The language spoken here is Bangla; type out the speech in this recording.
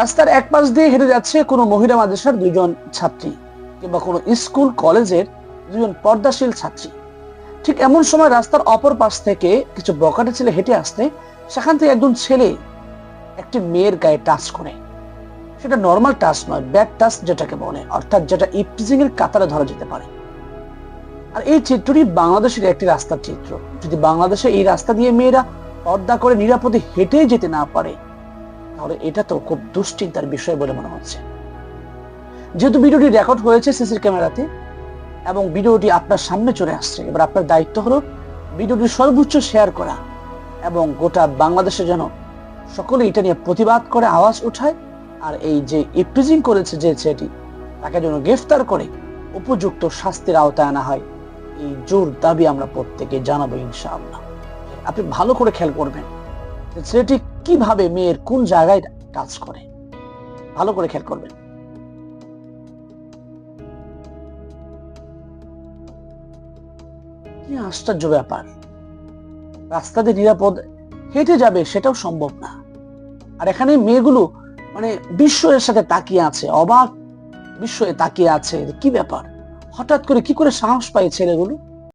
রাস্তার এক পাশ দিয়ে হেঁটে যাচ্ছে কোনো মহিলা মাদ্রাসার দুজন ছাত্রী কিংবা কোনো স্কুল, কলেজের দুজন পর্দাশীল ছাত্রী। ঠিক এমন সময় রাস্তার অপর পাশ থেকে কিছু বকাটে ছেলে হেঁটে আসতে সেখান থেকে একজন ছেলে একটি মেয়ের গায়ে টাচ করে। সেটা নর্মাল টাচ নয় ব্যাড টাচ যেটাকে বলে, অর্থাৎ যেটা ইপটিজিং এর কাতারে ধরা যেতে পারে। আর এই চিত্রটি বাংলাদেশের একটি রাস্তার চিত্র। যদি বাংলাদেশে এই রাস্তা দিয়ে মেয়েরা পর্দা করে নিরাপদে হেঁটে যেতে না পারে তাহলে এটা তো খুব দুশ্চিন্তার বিষয় বলে মনে হচ্ছে। যেহেতু ভিডিওটি রেকর্ড হয়েছে সিসির ক্যামেরাতে, এবং ভিডিওটি আপনার সামনে চলে আসছে, এবার আপনার দায়িত্ব হলো ভিডিওটি সর্বোচ্চ শেয়ার করা, এবং গোটা বাংলাদেশে যেন সকলে এটা নিয়ে প্রতিবাদ করে, আওয়াজ উঠায়, আর এই যে ইপ্রিজিং করেছে যে ছেলেটি, তাকে যেন গ্রেফতার করে, উপযুক্ত শাস্তির আওতায় আনা হয়, এই জোর দাবি আমরা প্রত্যেকে জানাব ইনশাআল্লাহ। আপনি ভালো করে খেয়াল করবেন ছেলেটি কীভাবে মেয়ের কোন জায়গায় কাজ করে? ভালো করে খেয়াল করবেন কি আশ্চর্য ব্যাপার। রাস্তা দিয়ে নিরাপদ হেঁটে যাবে সেটাও সম্ভব না। আর এখানে মেয়েগুলো মানে বিস্ময়ের সাথে তাকিয়ে আছে, অবাক বিস্ময়ে তাকিয়ে আছে। কি ব্যাপার? হঠাৎ করে কি করে সাহস পায় ছেলেগুলো?